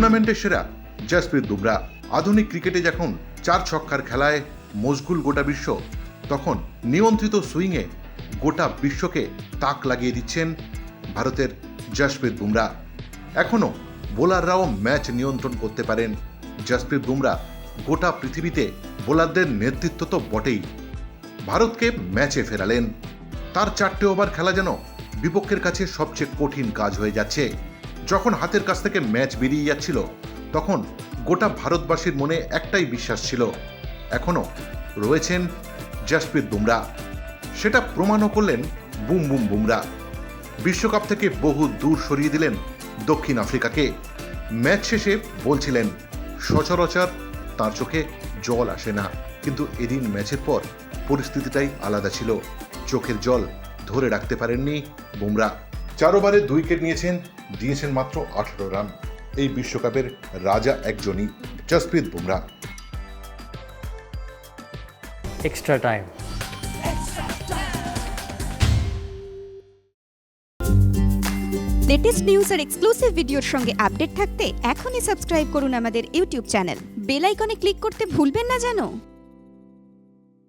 টুর্নামেন্টের সেরা জসপ্রীত বুমরা আধুনিক ক্রিকেটে যখন চার ছক্কার খেলায় মশগুল গোটা বিশ্ব, তখন নিয়ন্ত্রিত সুইংয়ে গোটা বিশ্বকে তাক লাগিয়ে দিচ্ছেন ভারতের জসপ্রীত বুমরা এখনও বোলাররাও ম্যাচ নিয়ন্ত্রণ করতে পারেন। জসপ্রীত বুমরা গোটা পৃথিবীতে বোলারদের নেতৃত্ব তো বটেই। ভারতকে ম্যাচে ফেরালেন। তার চারটে ওভার খেলা যেন বিপক্ষের কাছে সবচেয়ে কঠিন কাজ হয়ে যাচ্ছে। যখন হাতের কাছ থেকে ম্যাচ বেরিয়ে যাচ্ছিল, তখন গোটা ভারতবাসীর মনে একটাই বিশ্বাস ছিল। এখনও রয়েছেন জসপ্রীত বুমরা। সেটা প্রমাণও করলেন বুম বুম বুমরা। বিশ্বকাপ থেকে বহু দূর সরিয়ে দিলেন দক্ষিণ আফ্রিকাকে। ম্যাচ শেষে বলছিলেন, সচরাচর তার চোখে জল আসে না। কিন্তু এদিন ম্যাচের পর পরিস্থিতিটাই আলাদা ছিল। চোখের জল ধরে রাখতে পারেননি বুমরা। চার ওভারে দুই উইকেট নিয়েছেন দিয়েছেন মাত্র আঠারো রান। এই বিশ্বকাপের রাজা একজনই Jasprit Bumrah. Extra time latest news আর এক্সক্লুসিভ ভিডিওর সঙ্গে আপডেট থাকতে এখনই সাবস্ক্রাইব করুন আমাদের YouTube channel bell icon click করতে ভুলবেন না জানো?